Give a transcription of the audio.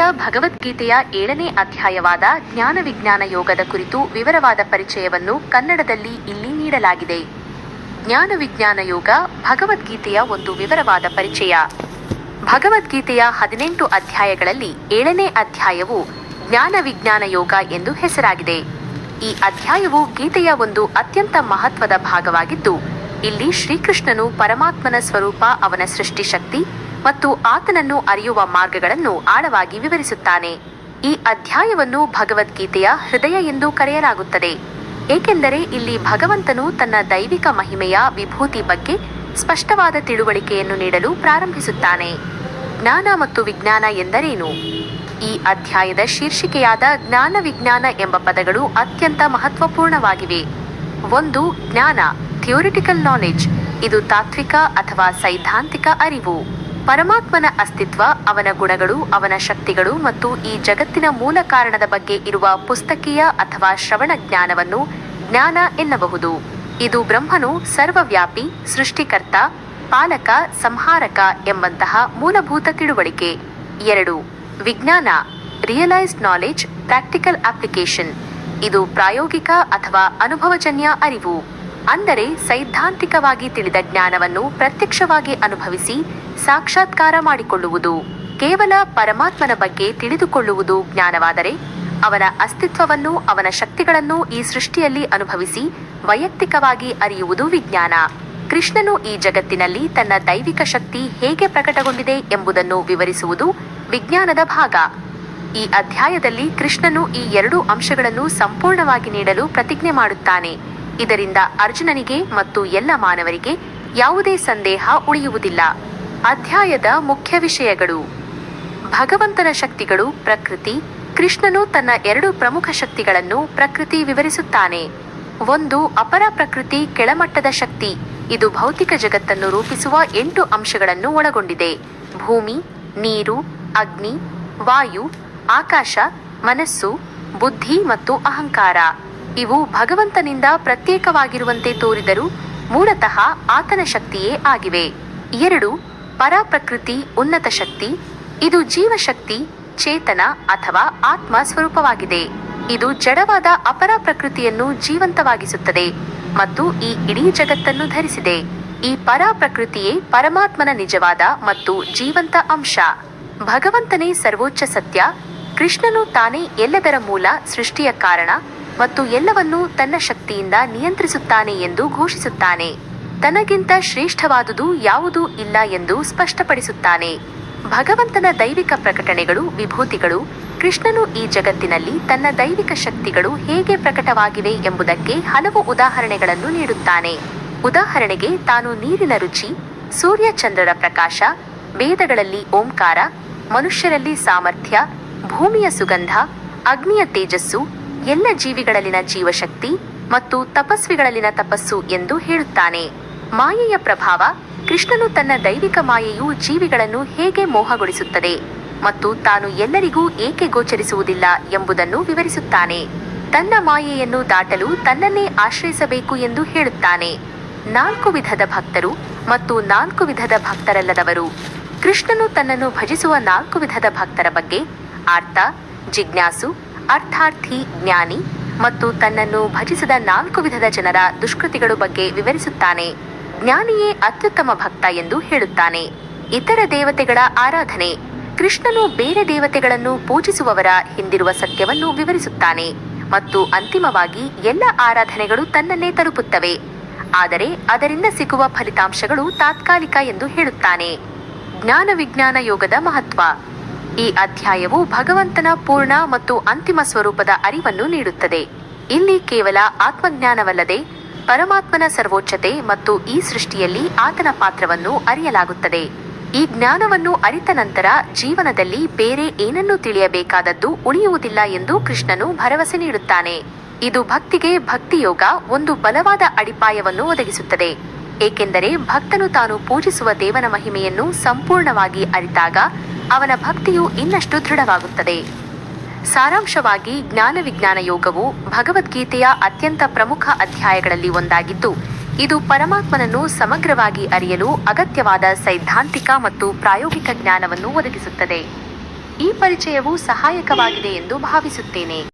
ಪ್ರಸ್ತುತ ಭಗವದ್ಗೀತೆಯ ಏಳನೇ ಅಧ್ಯಾಯವಾದ ಜ್ಞಾನ ವಿಜ್ಞಾನ ಯೋಗದ ಕುರಿತು ವಿವರವಾದ ಪರಿಚಯವನ್ನು ಕನ್ನಡದಲ್ಲಿ ಇಲ್ಲಿ ನೀಡಲಾಗಿದೆ. ಜ್ಞಾನ ವಿಜ್ಞಾನ ಯೋಗ ಭಗವದ್ಗೀತೆಯ ಒಂದು ವಿವರವಾದ ಪರಿಚಯ. ಭಗವದ್ಗೀತೆಯ ಹದಿನೆಂಟು ಅಧ್ಯಾಯಗಳಲ್ಲಿ ಏಳನೇ ಅಧ್ಯಾಯವು ಜ್ಞಾನ ವಿಜ್ಞಾನ ಯೋಗ ಎಂದು ಹೆಸರಾಗಿದೆ. ಈ ಅಧ್ಯಾಯವು ಗೀತೆಯ ಒಂದು ಅತ್ಯಂತ ಮಹತ್ವದ ಭಾಗವಾಗಿದ್ದು, ಇಲ್ಲಿ ಶ್ರೀಕೃಷ್ಣನು ಪರಮಾತ್ಮನ ಸ್ವರೂಪ ಅವನ ಸೃಷ್ಟಿಶಕ್ತಿ ಮತ್ತು ಆತನನ್ನು ಅರಿಯುವ ಮಾರ್ಗಗಳನ್ನು ಆಳವಾಗಿ ವಿವರಿಸುತ್ತಾನೆ. ಈ ಅಧ್ಯಾಯವನ್ನು ಭಗವದ್ಗೀತೆಯ ಹೃದಯ ಎಂದು ಕರೆಯಲಾಗುತ್ತದೆ. ಏಕೆಂದರೆ ಇಲ್ಲಿ ಭಗವಂತನು ತನ್ನ ದೈವಿಕ ಮಹಿಮೆಯ ವಿಭೂತಿ ಬಗ್ಗೆ ಸ್ಪಷ್ಟವಾದ ತಿಳುವಳಿಕೆಯನ್ನು ನೀಡಲು ಪ್ರಾರಂಭಿಸುತ್ತಾನೆ. ಜ್ಞಾನ ಮತ್ತು ವಿಜ್ಞಾನ ಎಂದರೇನು? ಈ ಅಧ್ಯಾಯದ ಶೀರ್ಷಿಕೆಯಾದ ಜ್ಞಾನ ವಿಜ್ಞಾನ ಎಂಬ ಪದಗಳು ಅತ್ಯಂತ ಮಹತ್ವಪೂರ್ಣವಾಗಿವೆ. ಒಂದು, ಜ್ಞಾನ, ಥಿಯೋರಿಟಿಕಲ್ ನಾಲೆಡ್ಜ್. ಇದು ತಾತ್ವಿಕ ಅಥವಾ ಸೈದ್ಧಾಂತಿಕ ಅರಿವು. ಪರಮಾತ್ಮನ ಅಸ್ತಿತ್ವ, ಅವನ ಗುಣಗಳು, ಅವನ ಶಕ್ತಿಗಳು ಮತ್ತು ಈ ಜಗತ್ತಿನ ಮೂಲ ಕಾರಣದ ಬಗ್ಗೆ ಇರುವ ಪುಸ್ತಕೀಯ ಅಥವಾ ಶ್ರವಣ ಜ್ಞಾನವನ್ನು ಜ್ಞಾನ ಎನ್ನಬಹುದು. ಇದು ಬ್ರಹ್ಮನು ಸರ್ವವ್ಯಾಪಿ, ಸೃಷ್ಟಿಕರ್ತ, ಪಾಲಕ, ಸಂಹಾರಕ ಎಂಬಂತಹ ಮೂಲಭೂತ ತಿಳುವಳಿಕೆ. ಎರಡು, ವಿಜ್ಞಾನ ರಿಯಲೈಸ್ಡ್ ನಾಲೆಡ್ಜ್ ಪ್ರಾಕ್ಟಿಕಲ್ ಅಪ್ಲಿಕೇಶನ್ ಇದು ಪ್ರಾಯೋಗಿಕ ಅಥವಾ ಅನುಭವಜನ್ಯ ಅರಿವು. ಅಂದರೆ ಸೈದ್ಧಾಂತಿಕವಾಗಿ ತಿಳಿದ ಜ್ಞಾನವನ್ನು ಪ್ರತ್ಯಕ್ಷವಾಗಿ ಅನುಭವಿಸಿ ಸಾಕ್ಷಾತ್ಕಾರ ಮಾಡಿಕೊಳ್ಳುವುದು, ಕೇವಲ ಪರಮಾತ್ಮನ ಬಗ್ಗೆ ತಿಳಿದುಕೊಳ್ಳುವುದು ಜ್ಞಾನವಾದರೆ ಅವನ ಅಸ್ತಿತ್ವವನ್ನು, ಅವನ ಶಕ್ತಿಗಳನ್ನು ಈ ಸೃಷ್ಟಿಯಲ್ಲಿ ಅನುಭವಿಸಿ ವೈಯಕ್ತಿಕವಾಗಿ ಅರಿಯುವುದು ವಿಜ್ಞಾನ. ಕೃಷ್ಣನು ಈ ಜಗತ್ತಿನಲ್ಲಿ ತನ್ನ ದೈವಿಕ ಶಕ್ತಿ ಹೇಗೆ ಪ್ರಕಟಗೊಂಡಿದೆ ಎಂಬುದನ್ನು ವಿವರಿಸುವುದು ವಿಜ್ಞಾನದ ಭಾಗ. ಈ ಅಧ್ಯಾಯದಲ್ಲಿ ಕೃಷ್ಣನು ಈ ಎರಡೂ ಅಂಶಗಳನ್ನು ಸಂಪೂರ್ಣವಾಗಿ ನೀಡಲು ಪ್ರತಿಜ್ಞೆ ಮಾಡುತ್ತಾನೆ. ಇದರಿಂದ ಅರ್ಜುನನಿಗೆ ಮತ್ತು ಎಲ್ಲ ಮಾನವರಿಗೆ ಯಾವುದೇ ಸಂದೇಹ ಉಳಿಯುವುದಿಲ್ಲ. ಅಧ್ಯಾಯದ ಮುಖ್ಯ ವಿಷಯಗಳು. ಭಗವಂತನ ಶಕ್ತಿಗಳು ಪ್ರಕೃತಿ, ಕೃಷ್ಣನು ತನ್ನ ಎರಡು ಪ್ರಮುಖ ಶಕ್ತಿಗಳನ್ನು ಪ್ರಕೃತಿ ವಿವರಿಸುತ್ತಾನೆ. ಒಂದು ಅಪರ ಪ್ರಕೃತಿ ಕೆಳಮಟ್ಟದ ಶಕ್ತಿ, ಇದು ಭೌತಿಕ ಜಗತ್ತನ್ನು ರೂಪಿಸುವ ಎಂಟು ಅಂಶಗಳನ್ನು ಒಳಗೊಂಡಿದೆ. ಭೂಮಿ, ನೀರು, ಅಗ್ನಿ, ವಾಯು, ಆಕಾಶ, ಮನಸ್ಸು, ಬುದ್ಧಿ ಮತ್ತು ಅಹಂಕಾರ. ಇವು ಭಗವಂತನಿಂದ ಪ್ರತ್ಯೇಕವಾಗಿರುವಂತೆ ತೋರಿದರೂ ಮೂಲತಃ ಆತನ ಶಕ್ತಿಯೇ ಆಗಿವೆ. ಎರಡು ಪರಾಪ್ರಕೃತಿ, ಉನ್ನತ ಶಕ್ತಿ, ಇದು ಜೀವಶಕ್ತಿ, ಚೇತನ ಅಥವಾ ಆತ್ಮ ಸ್ವರೂಪವಾಗಿದೆ ಇದು ಜಡವಾದ ಅಪರ ಪ್ರಕೃತಿಯನ್ನು ಜೀವಂತವಾಗಿಸುತ್ತದೆ ಮತ್ತು ಈ ಇಡೀ ಜಗತ್ತನ್ನು ಧರಿಸಿದೆ. ಈ ಪರ ಪ್ರಕೃತಿಯೇ ಪರಮಾತ್ಮನ ನಿಜವಾದ ಮತ್ತು ಜೀವಂತ ಅಂಶ. ಭಗವಂತನೇ ಸರ್ವೋಚ್ಚ ಸತ್ಯ, ಕೃಷ್ಣನು ತಾನೇ ಎಲ್ಲದರ ಮೂಲ ಸೃಷ್ಟಿಯ ಕಾರಣ ಮತ್ತು ಎಲ್ಲವನ್ನೂ ತನ್ನ ಶಕ್ತಿಯಿಂದ ನಿಯಂತ್ರಿಸುತ್ತಾನೆ ಎಂದು ಘೋಷಿಸುತ್ತಾನೆ. ತನಗಿಂತ ಶ್ರೇಷ್ಠವಾದುದು ಯಾವುದೂ ಇಲ್ಲ ಎಂದು ಸ್ಪಷ್ಟಪಡಿಸುತ್ತಾನೆ. ಭಗವಂತನ ದೈವಿಕ ಪ್ರಕಟಣೆಗಳು, ವಿಭೂತಿಗಳು, ಕೃಷ್ಣನು ಈ ಜಗತ್ತಿನಲ್ಲಿ ತನ್ನ ದೈವಿಕ ಶಕ್ತಿಗಳು ಹೇಗೆ ಪ್ರಕಟವಾಗಿವೆ ಎಂಬುದಕ್ಕೆ ಹಲವು ಉದಾಹರಣೆಗಳನ್ನು ನೀಡುತ್ತಾನೆ. ಉದಾಹರಣೆಗೆ, ತಾನು ನೀರಿನ ರುಚಿ, ಸೂರ್ಯ ಚಂದ್ರರ ಪ್ರಕಾಶ, ವೇದಗಳಲ್ಲಿ ಓಂಕಾರ, ಮನುಷ್ಯರಲ್ಲಿ ಸಾಮರ್ಥ್ಯ, ಭೂಮಿಯ ಸುಗಂಧ, ಅಗ್ನಿಯ ತೇಜಸ್ಸು, ಎಲ್ಲ ಜೀವಿಗಳಲ್ಲಿನ ಜೀವಶಕ್ತಿ ಮತ್ತು ತಪಸ್ವಿಗಳಲ್ಲಿನ ತಪಸ್ಸು ಎಂದು ಹೇಳುತ್ತಾನೆ. ಮಾಯೆಯ ಪ್ರಭಾವ ಕೃಷ್ಣನು ತನ್ನ ದೈವಿಕ ಮಾಯೆಯು ಜೀವಿಗಳನ್ನು ಹೇಗೆ ಮೋಹಗೊಳಿಸುತ್ತದೆ ಮತ್ತು ತಾನು ಎಲ್ಲರಿಗೂ ಏಕೆ ಗೋಚರಿಸುವುದಿಲ್ಲ ಎಂಬುದನ್ನು ವಿವರಿಸುತ್ತಾನೆ. ತನ್ನ ಮಾಯೆಯನ್ನು ದಾಟಲು ತನ್ನನ್ನೇ ಆಶ್ರಯಿಸಬೇಕು ಎಂದು ಹೇಳುತ್ತಾನೆ. ನಾಲ್ಕು ವಿಧದ ಭಕ್ತರು ಮತ್ತು ನಾಲ್ಕು ವಿಧದ ಭಕ್ತರಲ್ಲದವರು. ಕೃಷ್ಣನು ತನ್ನನ್ನು ಭಜಿಸುವ ನಾಲ್ಕು ವಿಧದ ಭಕ್ತರ ಬಗ್ಗೆ ಆರ್ತ ಜಿಜ್ಞಾಸು, ಅರ್ಥಾರ್ಥಿ, ಜ್ಞಾನಿ ಮತ್ತು ತನ್ನನ್ನು ಭಜಿಸದ ನಾಲ್ಕು ವಿಧದ ಜನರ ದುಷ್ಕೃತಿಗಳು ಬಗ್ಗೆ ವಿವರಿಸುತ್ತಾನೆ. ಜ್ಞಾನಿಯೇ ಅತ್ಯುತ್ತಮ ಭಕ್ತ ಎಂದು ಹೇಳುತ್ತಾನೆ. ಇತರ ದೇವತೆಗಳ ಆರಾಧನೆ, ಕೃಷ್ಣನು ಬೇರೆ ದೇವತೆಗಳನ್ನು ಪೂಜಿಸುವವರ ಹಿಂದಿರುವ ಸತ್ಯವನ್ನು ವಿವರಿಸುತ್ತಾನೆ ಮತ್ತು ಅಂತಿಮವಾಗಿ ಎಲ್ಲ ಆರಾಧನೆಗಳು ತನ್ನನ್ನೇ ತಲುಪುತ್ತವೆ. ಆದರೆ ಅದರಿಂದ ಸಿಗುವ ಫಲಿತಾಂಶಗಳು ತಾತ್ಕಾಲಿಕ ಎಂದು ಹೇಳುತ್ತಾನೆ. ಜ್ಞಾನ ವಿಜ್ಞಾನ ಯೋಗದ ಮಹತ್ವ. ಈ ಅಧ್ಯಾಯವು ಭಗವಂತನ ಪೂರ್ಣ ಮತ್ತು ಅಂತಿಮ ಸ್ವರೂಪದ ಅರಿವನ್ನು ನೀಡುತ್ತದೆ. ಇಲ್ಲಿ ಕೇವಲ ಆತ್ಮಜ್ಞಾನವಲ್ಲದೆ ಪರಮಾತ್ಮನ ಸರ್ವೋಚ್ಚತೆ ಮತ್ತು ಈ ಸೃಷ್ಟಿಯಲ್ಲಿ ಆತನ ಪಾತ್ರವನ್ನು ಅರಿಯಲಾಗುತ್ತದೆ. ಈ ಜ್ಞಾನವನ್ನು ಅರಿತ ನಂತರ ಜೀವನದಲ್ಲಿ ಬೇರೆ ಏನನ್ನೂ ತಿಳಿಯಬೇಕಾದದ್ದು ಉಳಿಯುವುದಿಲ್ಲ ಎಂದು ಕೃಷ್ಣನು ಭರವಸೆ ನೀಡುತ್ತಾನೆ. ಇದು ಭಕ್ತಿಗೆ ಭಕ್ತಿಯೋಗ ಒಂದು ಬಲವಾದ ಅಡಿಪಾಯವನ್ನು ಒದಗಿಸುತ್ತದೆ. ಏಕೆಂದರೆ ಭಕ್ತನು ತಾನು ಪೂಜಿಸುವ ದೇವನ ಮಹಿಮೆಯನ್ನು ಸಂಪೂರ್ಣವಾಗಿ ಅರಿತಾಗ ಅವನ ಭಕ್ತಿಯು ಇನ್ನಷ್ಟು ದೃಢವಾಗುತ್ತದೆ. ಸಾರಾಂಶವಾಗಿ ಜ್ಞಾನ ವಿಜ್ಞಾನ ಯೋಗವು ಭಗವದ್ಗೀತೆಯ ಅತ್ಯಂತ ಪ್ರಮುಖ ಅಧ್ಯಾಯಗಳಲ್ಲಿ ಒಂದಾಗಿದ್ದು, ಇದು ಪರಮಾತ್ಮನನ್ನು ಸಮಗ್ರವಾಗಿ ಅರಿಯಲು ಅಗತ್ಯವಾದ ಸೈದ್ಧಾಂತಿಕ ಮತ್ತು ಪ್ರಾಯೋಗಿಕ ಜ್ಞಾನವನ್ನು ಒದಗಿಸುತ್ತದೆ. ಈ ಪರಿಚಯವು ಸಹಾಯಕವಾಗಿದೆ ಎಂದು ಭಾವಿಸುತ್ತೇನೆ.